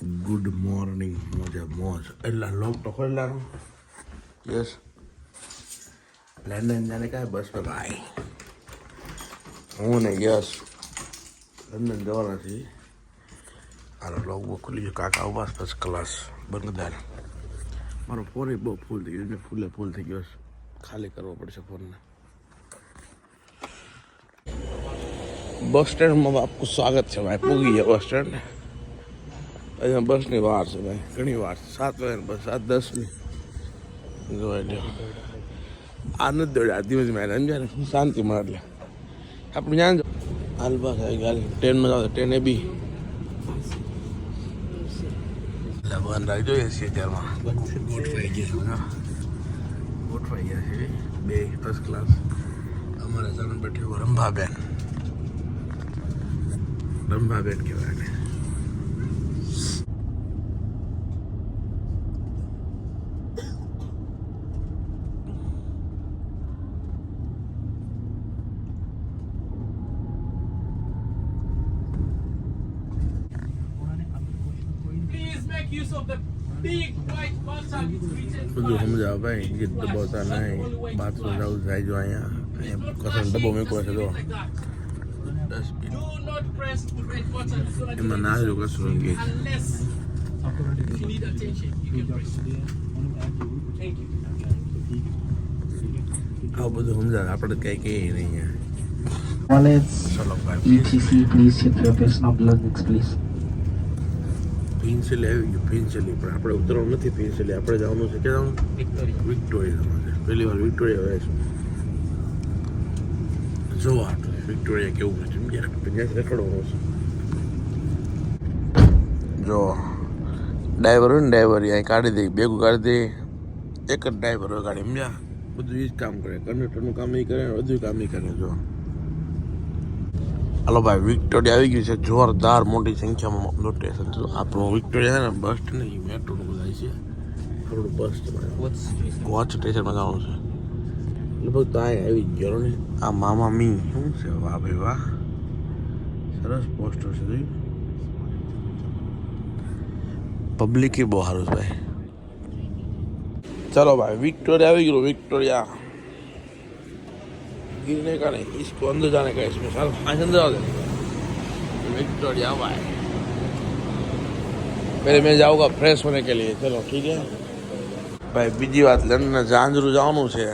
Good morning મોજે મોજ એટલે લોક તો ખોલેલાનું યસ લંડન જાને કાંઈ બસ ભાઈ હું ને યસ લંડન જવાના છીએ હાલો લોક બહુ ખુલી ગયો કાકા ઊભા બસ ક્લાસ બંગદાર મારો ફોન બહુ ફૂલ થઈ ગયો એટલે ફૂલે ફૂલ થઈ ગયો ખાલી કરવો પડશે ફોનને બસ સ્ટેન્ડમાં આપનું સ્વાગત છે ભાઈ પૂગી ગયા બસ સ્ટેન્ડ અહીંયા બસની વાર છે ભાઈ. ઘણી વાર છે. સાત વાગે બસ સાત દસની. જોઈ લો આ નથી દોડ્યા ધીમે ધીમે સમજ્યા ને શાંતિ મળે એટલે આપણે જ્યાં જ હાલ બસ આવી ગયા ટ્રેનમાં જાવ ટ્રેન એ બી. ભગવાન રાખ જોઈએ છીએ ત્યારમાં ગોઠવાઈ ગયા ગોઠવાઈ ગયા છે. બે ફર્સ્ટ ક્લાસ અમારા સામે બેઠી રંભાબેન. રંભાબેન કહેવાય બધું. સમજાવ ભાઈ ગીત દબાવતા નહીં બાથરૂમ જવું જાય જો અહીંયા અહીંયા કસર ડબ્બો મૂક્યો છે જો gonna એમાં ના જો. Thank you. આવું બધું સમજાવે આપણે કઈ કહીએ નહીં અહીંયા Wallets, ચલો ETC, please check your personal belongings, please. Pencil આવી ગયું પેન્સિલ પણ આપણે ઉતરવાનું નથી પેન્સિલી આપણે જવાનું છે ક્યાં જવાનું વિક્ટોરિયા. જવાનું છે. પહેલી વાર વિક્ટોરિયા ગયા છે. જોવા આટલું વિક્ટોરિયા કેવું છે? ત્યાં રખડવાનું છે. જો ડ્રાઈવર હોય ને ડ્રાઈવર અહીં કાઢી દે ભેગું કાઢી દે. એક જ ડ્રાઈવર હોય ગાડી સમજ્યા? બધું એ જ કામ કરે. કંડક્ટરનું કામ એ કરે બધું કામ એ કરે જો. હાલો ભાઈ વિક્ટોરિયા આવી ગયું છે. જોરદાર મોટી સંખ્યામાં લોટેશન સ્ટેશન છે આપણું વિક્ટોરિયા છે ને બસ સ્ટેન્ડ નહીં મેટ્રોનું બધા છે. આપણું બસ કોચ સ્ટેશનમાં જવાનું છે. લગભગ તો આ આવી ગયો ને. આ મામા મી શું છે? વાહ ભાઈ વાહ. સરસ પોસ્ટર છે જોયું. પબ્લિક બહુ સારું છે ભાઈ. ચાલો ભાઈ વિક્ટોરિયા આવી ગયું વિક્ટોરિયા गिरने का नहीं इसको अंदर जाने का है इसमें सर आज अंदर आ जाए विक्टोरिया भाई पहले मैं जाऊंगा फ्रेश होने के लिए चलो ठीक है ભાઈ બીજી વાત લંડન ઝાંઝરું જવાનું છે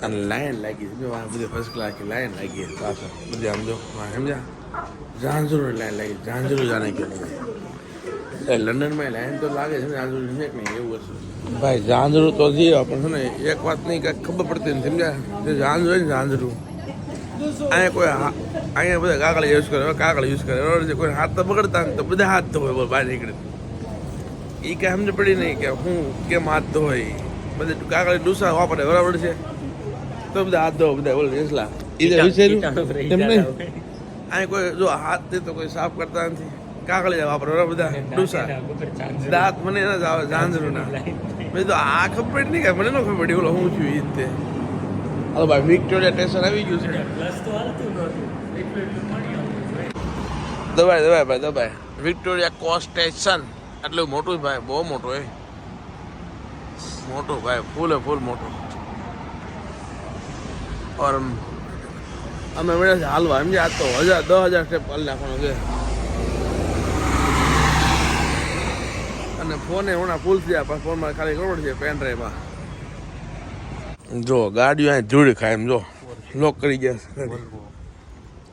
અને લાઈન લાગી છે જો આ બધી ફર્સ્ટ ક્લાસની લાઈન લાગી છે પાછળ બધી આમ જો હા સમજ્યા ઝાંઝરું લાઈન લાગી ઝાંઝરું જાને કે નહીં લંડનમાં લાઈન તો લાગે છે ને ઝાંઝરું છે કે નહીં એવું હશે ભાઈ ઝાંઝરું તો જીવા પણ છે ને એક વાત નહીં કાંઈ ખબર પડતી નથી સમજ્યા જે ઝાંઝરું હોય ને ઝાંઝરું અહીંયા કોઈ અહીંયા બધા કાગળ યુઝ કરે કાગળ યુઝ કરે. બરાબર કોઈ હાથ તો બગડતા તો બધા હાથ ધોવે બહાર નીકળે. એ કાંઈ સમજ પડી નહીં કે હું કેમ હાથ ધોય બધે કાગળ ડૂસા વાપરે બરાબર છે? તો બધા હાથ ધોવે બધા બોલે એટલા એ વિચાર્યું? એમ અહીંયા કોઈ જો હાથ તો કોઈ સાફ કરતા નથી. કાગળ વાપરો બરાબર બધા ડૂસા. દાંત મને ના જ આવે ઝાંઝરું ના. મેં તો આ ખબર પડી નહીં કે મને ન ખબર પડી બોલો હું છું એ રીતે હાલો ભાઈ વિક્ટોરિયા સ્ટેશન આવી ગયું છે. દબાય દબાય ભાઈ દબાય. વિક્ટોરિયા કોસ્ટ સ્ટેશન આટલું મોટું ભાઈ બહુ મોટું એ. મોટું ભાઈ ફૂલ ફૂલ મોટું. ઓર અમે મળ્યા છે હાલવા. એમ આ તો હજાર દસ હજાર સ્ટેપ કરી નાખવાનો છે. અને ફોને હમણાં ફૂલ થયા પણ ફોનમાં ખાલી ગરબડ છે પેન ડ્રાઈવમાં જો ગાડીઓ અહીં ધૂળ ખાય એમ જો. લોક કરી ગયા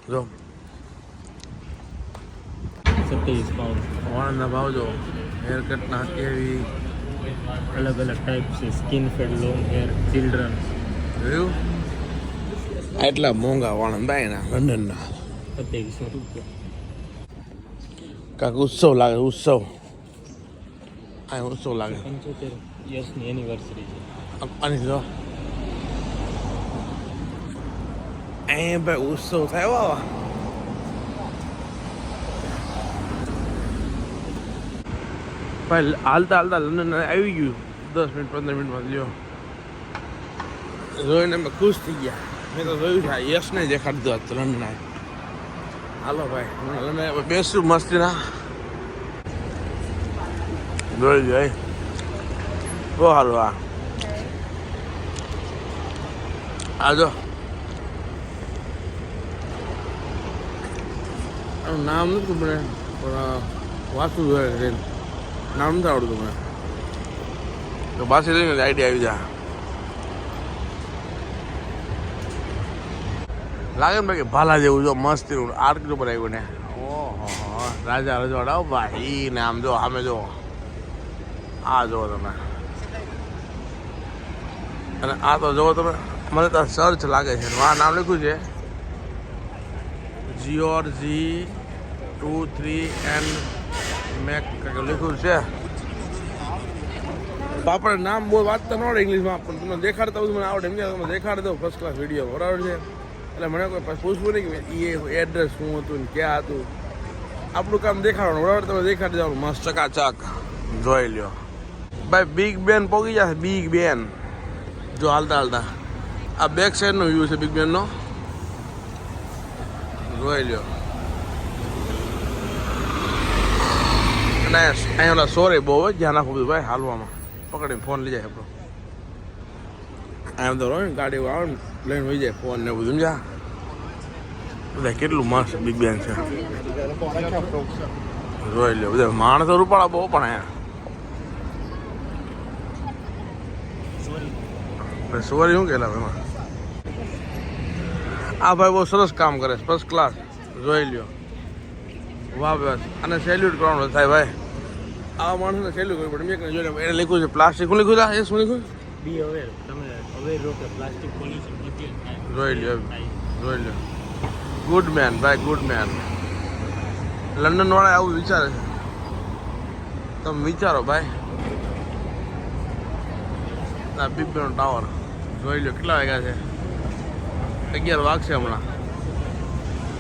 જો. વાળના ભાવ જો હેર કટના કેવી? અલગ અલગ ટાઈપ છે. Skin fade long hair children જોયું? આટલા મોંઘા વાળા બાયના લંડનના સત્યાવીસો રૂપિયા. કાંક ઉત્સવ લાગે ઉત્સવ. આ ઉત્સવ લાગે. પંચોતેર યર્સની એનિવર્સરી છે. અને જો અહીંયા ભાઈ ઉત્સવ થયો વાવા ભાઈ હાલતા હાલતા લંડન આવી ગયું. દસ મિનિટ પંદર મિનિટમાં લ્યો. જોઈને અમે ખુશ થઈ ગયા. મેં તો જોયું છે યશને દેખાડી દો તો લંડન હાલો ભાઈ લંડન બેસું મસ્તીના. જોઈ જાય બહુ સારું આ. આ જો આનું નામ નથી મને પણ વાંચવું જોઈએ છે નામ નથી આવડતું મને તો બાસી લઈને આઈડિયા આવી જા. લાગે ને ભાઈ ભાલા જેવું જો મસ્ત આર્ક જો બનાવ્યું ને. ઓહો, રાજા રજવાડા ભાઈ, ને આમ જો, સામે જો. આ જુઓ તમે. અને આ તો જુઓ તમે, મને તો સર્ચ લાગે છે. આ નામ લખ્યું છે? જીઓરજી ટુ થ્રી એન મેક લખ્યું છે. તો આપણે નામ બહુ વાંચતા ન આવડે ઇંગ્લિશમાં, પણ તમને દેખાડતા બધું મને આવડે. એમ તમે દેખાડી દો ફર્સ્ટ ક્લાસ વીડિયો બરાબર છે. એટલે મને કોઈ પછી પૂછવું નહીં કે એ એડ્રેસ શું હતું ને ક્યાં હતું. આપણું કામ દેખાડવાનું, બરાબર? તમે દેખાડી દેવાનું. મસ્ત ચકાચક. જોઈ લ્યો. ભાઈ બિગ બેન પોગી જશે બિગ બેન જો હાલતા હાલતા. આ બેક સાઈડનો વ્યૂ છે બિગ બેનનો જોઈ લ્યો. અને અહીંયા ઓલા સોરે બહુ હોય, ધ્યાન રાખવું બધું, ભાઈ, હાલવામાં. પકડીને ફોન લઈ જાય આપણો આમ તો હોય ને, ગાડી આવે ને, લઈને જાય ફોન ને બધું જા બધા કેટલું મસ્ત બિગ બેન છે. જોઈ લ્યો, બધા માણસો રૂપાળા બહુ પણ અહીંયા. સોરી શું કહેલા એમાં? આ ભાઈ બહુ સરસ કામ કરે છે ફર્સ્ટ ક્લાસ જોઈ લ્યો. વાહ બસ અને સેલ્યુટ કરવાનું થાય ભાઈ. આ માણસને સેલ્યુટ કરવું પડે. મેં જોઈને એને લખ્યું છે પ્લાસ્ટિક શું લખ્યું હતા એ શું લખ્યું? બી અવેર તમે અવેર રહો કે પ્લાસ્ટિક પોલ્યુશન જોઈ લ્યો જોઈ લ્યો. ગુડ મેન ભાઈ ગુડ મેન લંડન વાળા આવું વિચારે છે. તમે વિચારો ભાઈ. આ બીપીનો ટાવર જોઈ લો કેટલા વાગ્યા છે? અગિયાર વાગશે હમણાં.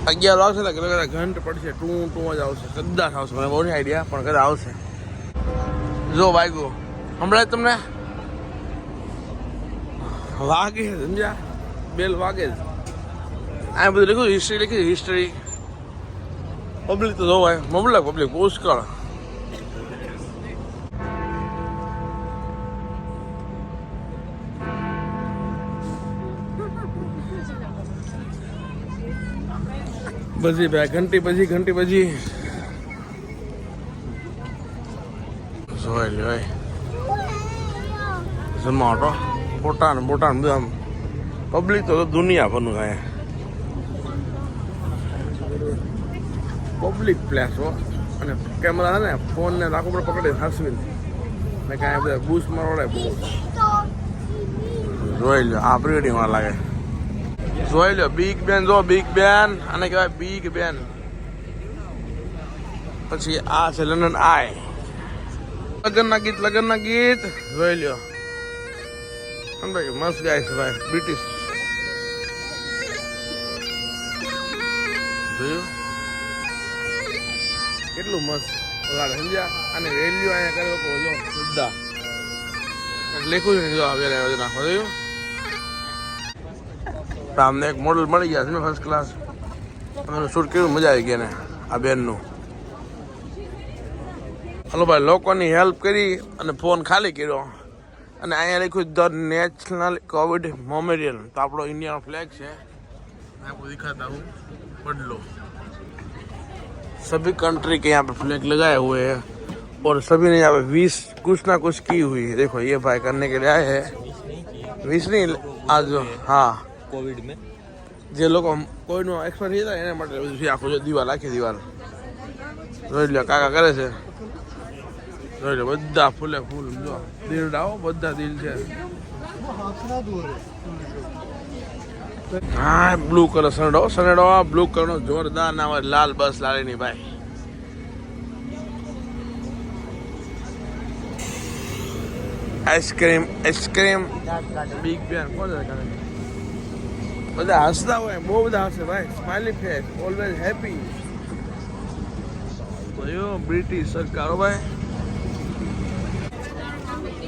અગિયાર આવશે ને કદાચ ઘંટ પડશે ટું ટું જ આવશે. કદાચ આવશે, મને બહુ આઈડિયા પણ કદાચ આવશે. જો વાગ્યો હમણાં તમને? વાગે સમજ્યા? બેલ વાગે જ. આ બધું લખ્યું હિસ્ટ્રી લખી હિસ્ટ્રી પબ્લિક તો જોવાય. મબલક પબ્લિક પુષ્કળ. બધી ભાઈ ઘંટી પછી ઘંટી પછી. જોઈ લ્યો ભાઈ. ફોટા ને બોટા ને પબ્લિક તો દુનિયા ભરનું થાય પબ્લિક પ્લેસ હો. અને કેમેરા ને ફોન ને રાખો પડે પકડે હાસવીને. ને કાંઈ બધા બૂસ મારવાડે બહુ. જોઈ લો આ પ્રીડિંગમાં લાગે. જોઈ લો બિગ બેન જો બિગ બેન અને કહેવાય બિગ બેન પછી આ છે લંડન આય લગ્નના ગીત લગ્નના ગીત. જોઈ અને ભાઈ, મસ્ત ગાય છે ભાઈ બ્રિટિશ કેટલું મસ્ત વગાડે, સમજ્યા? અને વેલ્યુ અહીંયા કરે, લોકો, જો બધા લેખું છે ને જો આવે આવે નાખો, જોયું? તો અમને એક મોડલ મળી ગયા છે ને ફર્સ્ટ ક્લાસ અમે શૂટ કર્યું મજા આવી ગયા ને આ બેનનું હલો ભાઈ લોકોની હેલ્પ કરી અને ફોન ખાલી કર્યો અને અહીંયા લખ્યું ધ નેશનલ કોવિડ મોમેરિયલ તો આપણો ઇન્ડિયાનો ફ્લેગ છે आपको दिखाता हूँ पढ़ लो सभी कंट्री के यहाँ पे फ्लैग लगाए हुए हैं और सभी ने यहाँ पे विश कुछ ना कुछ की हुई है देखो ये भाई करने के लिए आए हैं विश नहीं आज जो हाँ કોવિડ મેં જે લોકો કોઈનો એક્સપાયર થઈ જાય એના માટે બધું છે. આખું દિવાલ આખી દિવાલ જોઈ લો કાકા કરે છે. જોઈ લો બધા ફૂલે ફૂલ, જો. દિલડાઓ બધા દિલ છે. હા બ્લુ કલર સનેડો સનેડો બ્લુ કલરનો જોરદાર નામ લાલ બસ લાલીની ભાઈ. આઈસ્ક્રીમ આઈસ્ક્રીમ બિગ બેન કોણ? બધા હસતા હોય, બહુ બધા હસે, ભાઈ. સ્માઇલી ફેસ ઓલવેઝ હેપી કયો બ્રિટિશ સરકારો ભાઈ.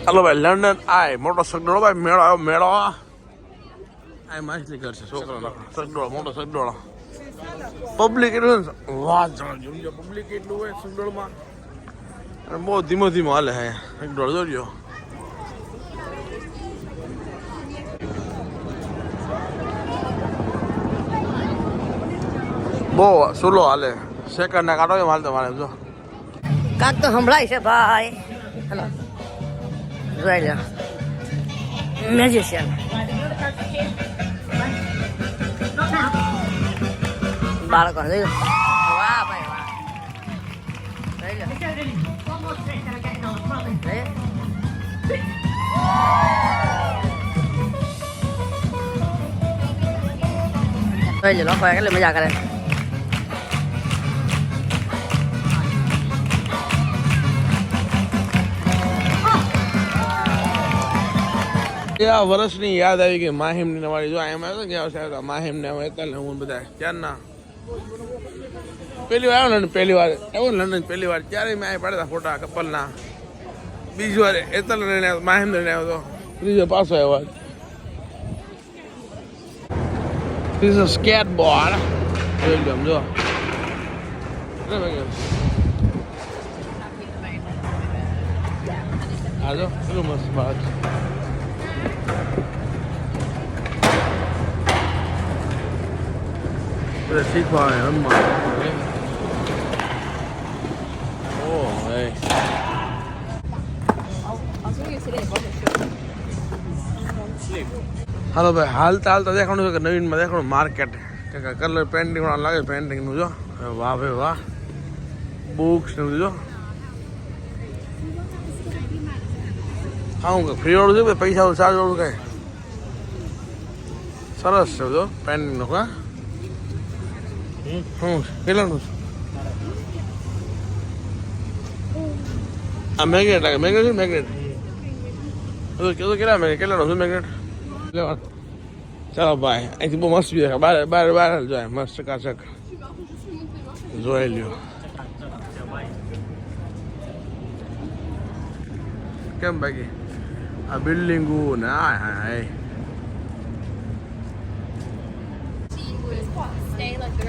હાલો, ભાઈ લંડન આય. મોટો સગડોળો ભાઈ. મેળો આવ્યો, મેળો આય માછલી કરશે છોકરાનો. સગડોળો, મોટો સગડોળો. પબ્લિક એટલું વાહ જણજો પબ્લિક એટલું હોય, સગડોળમાં. અને બહુ ધીમો ધીમો હાલે હે સગડોળ દોડ બહુ સુલો હાલે. સેકન્ડ ના કાઢો એમ હાલતો મારે, જો. કાક તો સંભળાય છે ભાઈ. હેલો. જોઈ લો. મેજિશિયન બાળકો, જોઈ વાહ ભાઈ, વાહ. લો. જોઈ? જોઈ લો, લોકો, કેટલી મજા કરે. આ વર્ષની યાદ આવી ગઈ, માહિમની અમારી જો એમ આવ્યો ગયા વર્ષે આવ્યો માહિમ ને અમે હતા ને હું બધા ક્યારના? પહેલી વાર આવ્યો ને પહેલી વાર. આવ્યો લંડન પહેલી વાર. ત્યારે મેં અહીં પાડ્યા ફોટા કપલના. બીજી વાર એતલ લઈને માહિમ લઈને આવ્યો તો. ત્રીજો પાછો આવ્યો This is a skateboard. જોઈ લો જો. આ જો. કેટલું મસ્ત બાદ બધા શીખવા આવે રમવા ઓ હે હાલો ભાઈ હાલતા હાલતા દેખાણું છે કે નવીનમાં દેખાણું માર્કેટ કે કલર પેન્ટિંગ લાગે પેન્ટિંગનું જો વાહ ભાઈ વાહ બુક્સ ને જો હા હું ફ્રી વાળું છે પૈસા ચાર્જ વાળું કઈ સરસ છે જો પેન્ટિંગનું હા હું કેટલાનું આ મેગ્નેટ લાગે મેગ્નેટ છે મેગ્નેટ તો કેટલા મેગ્નેટ કેટલાનો છે મેગ્નેટ ચાલો ભાઈ અહીંથી બહુ મસ્ત બી બાર બાર બાર જાય મસ્ત ચકાચક જોઈ લ્યો કેમ બાકી આ બિલ્ડિંગો ને હા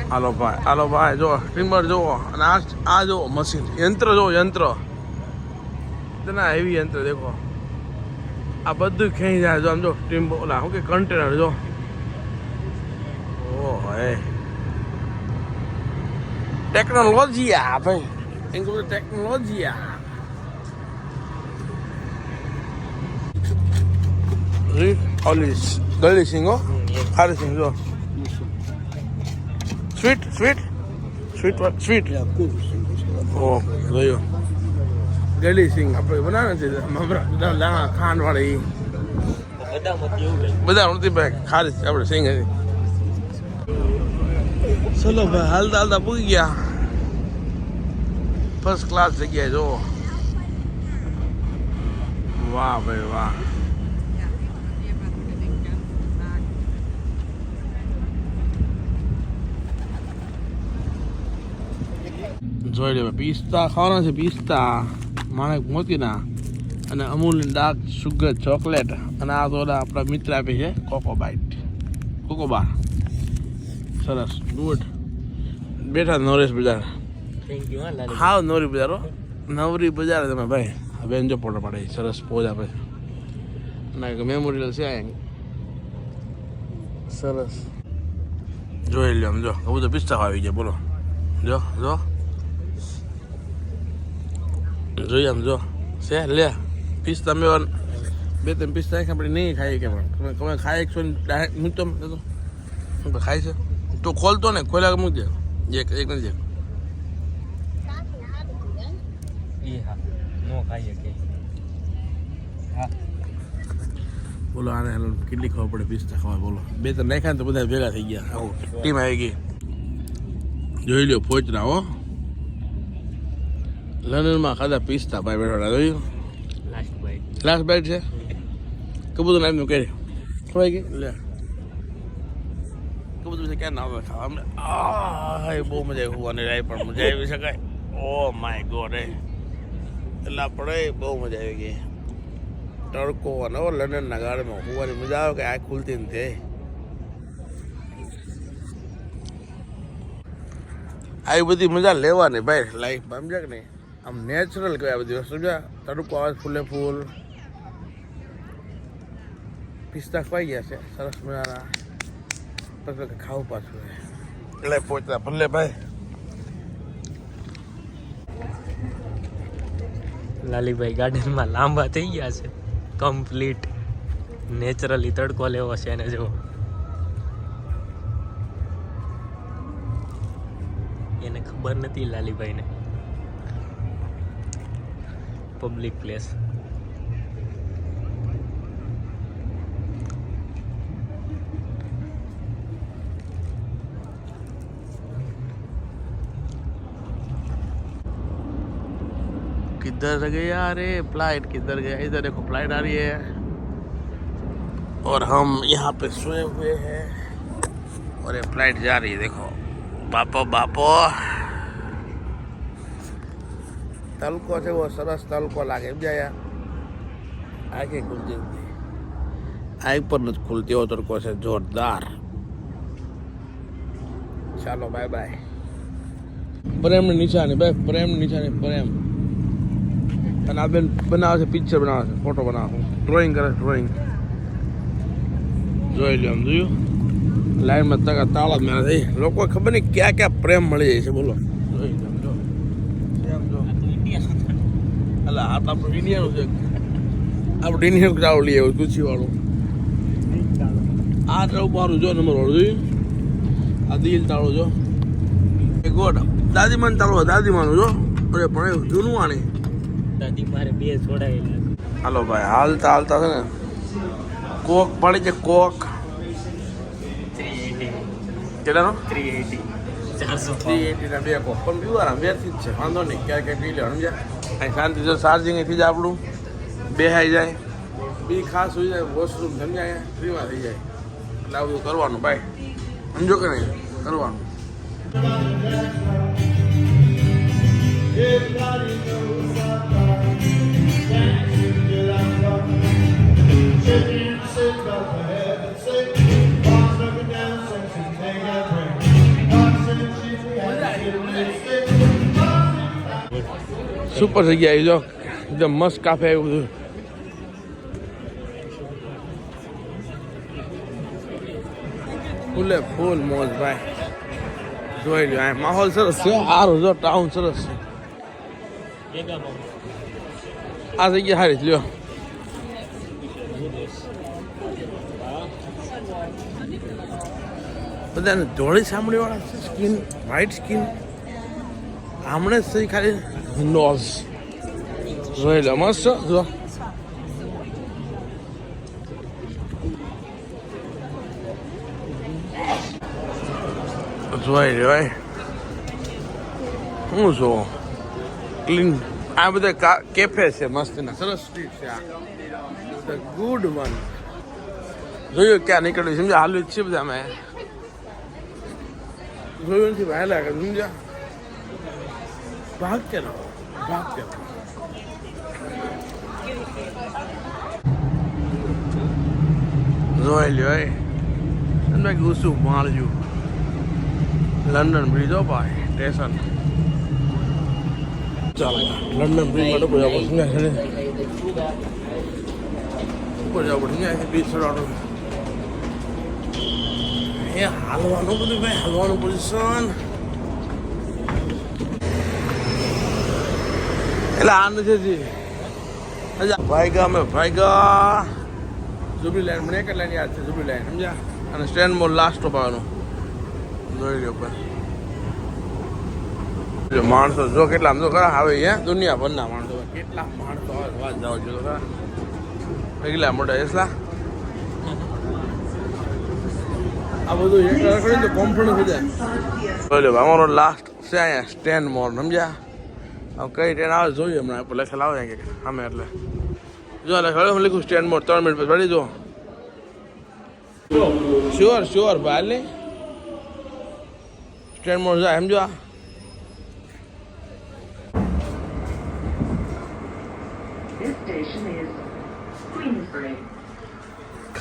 હાલો ભાઈ હાલો ભાઈ જો ટ્રીમર જુઓ અને આ આ જુઓ મશીન યંત્ર જુઓ યંત્ર. ના હેવી યંત્ર દેખો. આ બધું ખેંચી જાય જો આમ જો ટ્રીમ ઓલા શું કે કન્ટેનર જો ઓ હે. ટેકનોલોજી આ ભાઈ. એમ કહું ટેકનોલોજી આ રી ઓલી ગળી સિંગો હો. ખારી સિંગ જો સ્વીટ સ્વીટ સ્વીટ સ્વીટ ઓ જોયો ગળી સિંગ આપણે બનાવે છે મમરા. દાણા ખાંડ વાળી બધા નથી ભાઈ ખારી છે આપણે સિંગ હતી ચલો ભાઈ હાલતા હાલતા પૂગી ગયા. ફર્સ્ટ ક્લાસ જગ્યાએ જો વાહ ભાઈ વાહ. જોઈ લેવા પિસ્તા ખાવાના છે પિસ્તા. માણેક મોતીના અને અમૂલની ડાર્ક સુગર ચોકલેટ અને આ તો આપણા મિત્ર આપે છે કોકો બાઇટ કોકોબા સરસ ગુડ બેઠા નોરેશ બજાર. હાવ નવરી બજારો નવરી બજાર તમે ભાઈ. હવે બેન જો પોટો પાડે. સરસ પોજ આપે. ના કે મેમોરિયલ છે સરસ. જોઈ લ્યો આમ જો. તો પિસ્તા આવી ગયા બોલો. જો જો. જોઈએ આમ જો. છે લે. પીસ તમે બે ત્રણ પિસ્તા આપણે નહીં ખાઈએ કે પણ. તમે તમે ખાઈ એકસો ડાયરેક્ટ મૂકતો તો શું ખાય છે. તો ખોલતો ને ખોલ્યા મૂકજે એક એક નથી હા. હા. બોલો આને કેટલી ખબર પડે પિસ્તા ખબર બોલો. બે ત્રણ નાખ્યા ને તો બધા ભેગા થઈ ગયા. આવું ટીમ આવી ગઈ. જોઈ લો ફોચરા હો. લંડનમાં ખાધા પિસ્તા ભાઈ બેઠો જોયું? લાસ્ટ બાઈટ છે? કબૂતર નામનું કરી ખવાઈ ગઈ? લે. કબૂતર છે ક્યાં નામ ખાવા અમને આ બહુ મજા આવી હોવાની રાય પણ મજા આવી શકાય. ઓ માય ગોડ એ. એટલે આપણે બહુ મજા આવી ગઈ. તડકો અને ઓ લંડનના ગાર્ડનમાં હોવાની મજા આવે કે આ ખુલતી નથી આવી બધી મજા લેવાની ભાઈ લાઈફમાં સમજ્યા કે નહીં? આમ નેચરલ કહેવાય આ બધી વસ્તુ. સમજ્યા? તડકો આવે ફૂલે ફૂલ. પિસ્તા ખવાઈ ગયા છે. સરસ મજાના. પછી ખાવું પાછું એટલે પહોંચતા ભલે ભાઈ. લાલીભાઈ ગાર્ડનમાં લાંબા થઈ ગયા છે. કમ્પ્લીટ નેચરલી તડકો લેવો છે એને જો એને ખબર નથી લાલીભાઈને. public place. किधर गया अरे फ़्लाइट किधर गया? इधर देखो, फ़्लाइट आ रही है। और हम यहाँ पे सोए हुए हैं। और ये फ़्लाइट जा रही है, देखो। बापो बापो। તલકો છે, એવો સરસ તલકો લાગે, સમજાયા? કઈ ખુલતી નથી આ પર નથી ખુલતી, એવો તડકો છે, જોરદાર. ચાલો બાય બાય પ્રેમની નિશાની ભાઈ પ્રેમની નિશાની, પ્રેમ. અને આ બેન બનાવે છે પિક્ચર બનાવે છે ફોટો બનાવે ડ્રોઈંગ કરે ડ્રોઈંગ જોઈ લો આમ, જોયું? લાઈનમાં તકા તાળા મેં થઈ લોકો ખબર નહીં ક્યાં ક્યાં પ્રેમ મળી જાય છે, બોલો જોઈ લો આમ જો આમ જો આ તો આપણું ઇન્ડિયાનું છે. આપણું ઇન્ડિયન ક્રાઉડ એવું ગુચી આ ટ્રક મારું જો નંબર વાળું જોયું આ દિલ તાળું જો. એ ગોડ દાદીમાન તાળું દાદીમાનું જો. અરે પણ એવું જૂનું આણી દાદી મારે બે છોડાયેલા હાલો ભાઈ હાલતા હાલતા છે ને. કોક પડી છે કોક. કેટલાનો? Three eighty. ચારસો થ્રી એટીના બે પણ પીવાના બેથી જ છે. વાંધો નહીં. ક્યાંક ક્યાંક પી લેવાનું સમજ્યા? અહીં શાંતિ જો ચાર્જિંગ થઈ જાય આપણું. બેહાઈ જાય. બી ખાસ હોઈ જાય વોશરૂમ સમજાય ફ્રીમાં થઈ જાય. એટલે આ બધું કરવાનું ભાઈ સમજો કે નહીં? કરવાનું. સુપર જગ્યા આવી જો, એકદમ મસ્ત કાફે આવ્યું બધું. ફૂલે ફૂલ મોજ ભાઈ. જોઈ લો માહોલ સરસ છે સારું જો ટાઉન સરસ છે. આ જગ્યા સારી છે, લ્યો. બધાને ધોળી સાંભળી વાળા સ્કીન વ્હાઈટ સ્કીન હમણાં જ ખાલી જોઈ લો મસ્ત છે, જો જોઈ ભાઈ હું જો ક્લીન આ બધા કેફે છે મસ્ત ના સરસ સ્ટ્રીટ છે આ ગુડ વન જોયું ક્યાં નીકળ્યું સમજ્યા હાલ જ છે બધા મેં જોયું નથી ભાઈ લાગે સમજ્યા ભાગ કે ના ભાગ કે ના જોઈ લ્યો એ. સમજાય કે ઉસું માળજું. લંડન બ્રિજ ભાઈ સ્ટેશન. ચાલો લંડન બ્રિજ માટે આપણે સમજાય છે સમજાય છે બીચ ચડવાનું. એ હાલવાનું બધું ભાઈ હાલવાનું પોઝિશન એટલે આ ભાઈ ભાઈગા અમે ભાઈગા જુબલી લાઈન, મને જ લાઈન યાદ છે, જુબલી લાઈન, સમજ્યા? અને સ્ટેન્ડ મોલ લાસ્ટ સ્ટોપ આવવાનો. જોઈ લ્યો પણ. માણસો જો કેટલા જો ખરા આવે અહીંયા દુનિયાભરના માણસો. કેટલા માણસો વાત જાઓ છો ખરા. કેટલા મોટા એસલા આ બધું એક કોમ્ફર્ટ થઈ જાય. અમારો લાસ્ટ છે અહીંયા, સ્ટેન્ડ મોલ સમજ્યા? કઈ ટ્રેન આવે જોઈએ હમણાં. આપણે લખેલ આવે કે સામે એટલે. જો હવે હું લખું સ્ટેન્ડ મોડ ત્રણ મિનિટ પછી. પડી જો. શ્યોર શ્યોર ભાઈ. લે સ્ટેન્ડ મોડ જાય સમજો આ.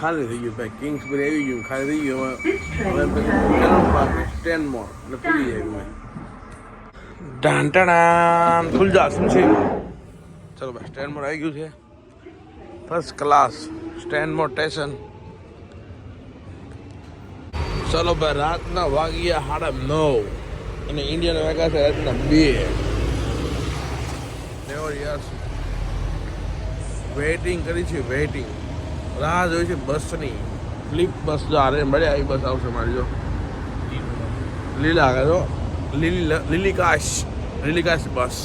ખાલી થઈ ગયું ભાઈ. કિંગ્સબરી આવી ગયું ખાલી થઈ ગયું. હવે સ્ટેન્ડ મોડ એટલે પૂરી જાય ભાઈ ટાણ ટાણાન ખુલ જા શું છે. ચલો ભાઈ, સ્ટેન્ડમાં આવી ગયું છે. ફર્સ્ટ ક્લાસ સ્ટેન્ડમાં સ્ટેશન ચલો ભાઈ, રાતના વાગ્યા સાડા નવ અને ઇન્ડિયન વાગ્યા છે રાતના બે. વેઇટિંગ કરી છે વેઇટિંગ રાહ જોઈ છે બસની. ફ્લિપ બસ જો આરે મળ્યા આવી બસ આવશે મારી જો. લીલા આગળ જો. લીલી લીલી કાશ. લીલી કાશ બસ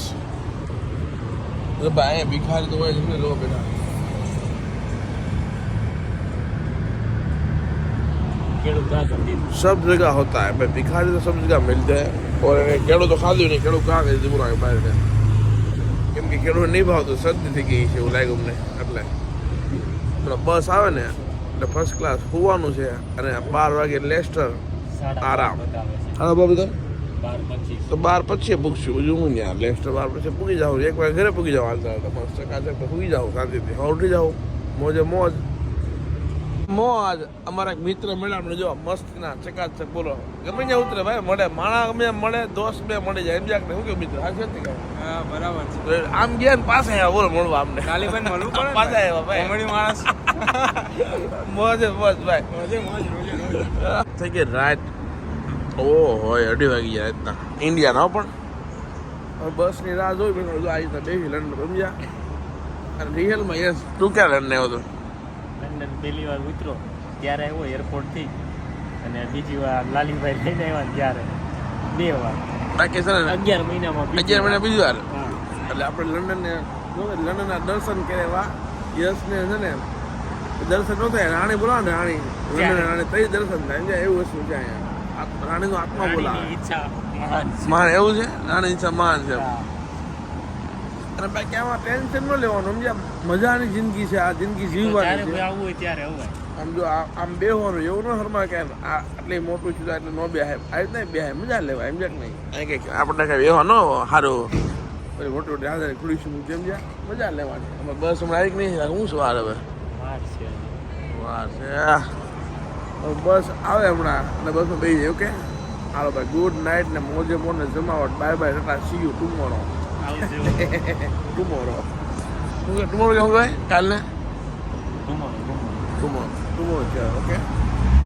तो भाई અહીંયા ભિખારી તો હોય જ ને લો બેટા ખેડૂત ના કરી દીધું सब जगह होता है भाई भिखारी तो सब जगह मिलते हैं और खेड़ो तो खाली नहीं खेड़ो कहाँ गई દીકરો બહાર ને કેમ કે ખેડૂત નહીં ભાવતું શરદી થઈ ગઈ છે એવું લાગ્યું અમને એટલે પેલો બસ આવે ને એટલે ફર્સ્ટ ક્લાસ હોવાનું છે અને બાર વાગે લેસ્ટર સાડા આરામ. બાર બતાવે છે. હા બાબુ તો બાર પચીસ તો બાર પછી પૂછશું બીજું હું ત્યાં લેફ્ટ બાર પછી પૂગી જાઉં. એક વાર ઘરે પૂગી જાઉં હાલતા હાલતા મસ્ત ચકાચક તો પૂગી જાઉં શાંતિથી. હવે ઉઠી જાઉં. મોજે મોજ. મોજ. અમારા એક મિત્ર મળ્યા મને જો મસ્ત ના ચકાચક બોલો. ગમે ત્યાં ઉતરે ભાઈ મળે. માણા ગમે મળે દોસ્ત બે મળી જાય. એમ જાક ને શું કે મિત્ર? આ છે હા બરાબર છે. આમ ગયા ને પાસે આવ્યા બોલો મળવા આમને. તાલિબાન મળવું પડે પાસે ભાઈ. આવ્યા ભાઈ. કોમેડી માણસ. મોજે મોજ ભાઈ. મોજે મોજ થઈ ગઈ રાત. ઓ હોય અઢી વાગી જાય રીતના ઇન્ડિયા ના પણ. હવે બસની રાહ જોઈ મેં કીધું આ રીતના બેસી લંડન સમજ્યા અને રિયલમાં યસ તું ક્યાં લંડન આવ્યો હતો? લંડન પહેલી વાર ઉતરો ત્યારે આવ્યો એરપોર્ટથી. અને બીજી વાર લાલીભાઈ લઈને આવ્યા ત્યારે. બે વાર. બાકી છે ને અગિયાર મહિનામાં અગિયાર મહિના બીજી વાર? એટલે આપણે લંડનને જો લંડનના દર્શન કર્યા. યશને છે ને દર્શન ન થાય રાણી બોલાવે ને રાણી. લંડન રાણી તઈ દર્શન થાય. એવું વસ્તુ છે અહીંયા. રાણીનો આત્મા બોલાવે. ઈચ્છા મહાન એવું છે? રાણી ઈચ્છા મહાન છે. અને બાકી આમાં ટેન્શન ન લેવાનું સમજ્યા? મજાની જિંદગી છે આ જિંદગી જીવવાની છે. આવવું હોય ત્યારે આમ જો આમ બેહવાનું એવું ન હરમાં કે આ આટલી મોટું છું તો એટલે ન બેહાય. આ રીતના બેહાય મજા લેવાય એમ જ નહીં? કે કંઈક આપણે કઈ બેહવાનો ન સારું પછી મોટી મોટી હાજર ખુલીશું જેમ જ્યાં મજા લેવાની. અમે બસ હમણાં આવી કે નહીં? હું શું વાર હવે? વાર છે. વાર છે હવે બસ આવે હમણાં અને બસમાં બેસી જાય ઓકે હાલો ભાઈ ગુડ નાઇટ ને મોજે મોને જમાવટ. Bye bye tata see you tomorrow tomorrow tomorrow શું ભાઈ કાલને? ટુમોરો ટુમોરો છે ઓકે